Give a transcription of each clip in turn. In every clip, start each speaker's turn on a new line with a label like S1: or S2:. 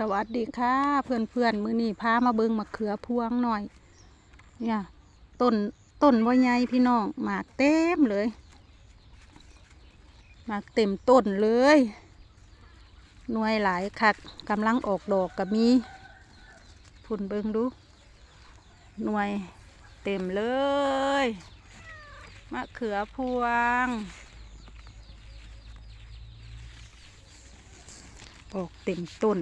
S1: สวัสดีค่ะเพื่อนเพื่อนๆมื้อนี้พามาเบิงมะเขือพวงหน่อย เนี่ยต้นต้นว่าใหญ่พี่น้องหมากเต็มเลยหมากเต็มต้นเลยหน่วยหลายคักกำลังออกดอกกับมีพุ่นเบิงดู หน่วยเต็มเลยมะเขือพวง ออกเต็มต้น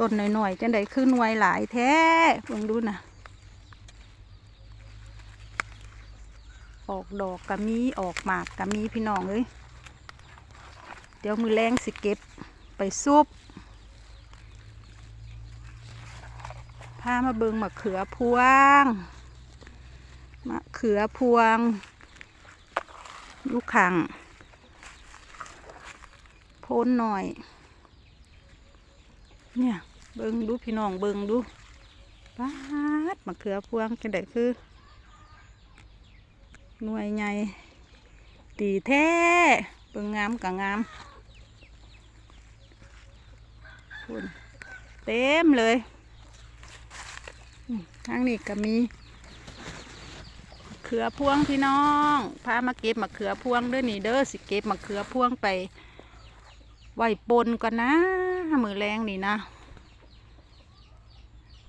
S1: ต้นหน่อยๆจังไดขึ้นหน่วยหลายแท้เพิ่งดูนะออกดอกกะมีออกหมากกะมีพี่น้องเอ้ยเดี๋ยวมือแรงสิเก็บไปซุปพามาเบิงมะเขือพวงมะเขือพวงลูกขังโพ้นหน่อย เนี่ย เบิงดูพี่น้องเบิงดูปาดมะเขือพวงจังไดคือ หน่วยใหญ่ตีแท้เบิงงามกะงามพุ่นเต็มเลยอืมทางนี้ก็มีมะเขือพวงพี่น้องพามาเก็บมะเขือพวงด้อนี่เด้อสิเก็บมะเขือพวงไปไหวปนก่อนนะมือแรงนี่นะ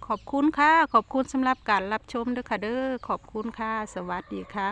S1: ขอบคุณค่ะ ขอบคุณสำหรับการรับชมด้วยค่ะเด้อขอบคุณค่ะ สวัสดีค่ะ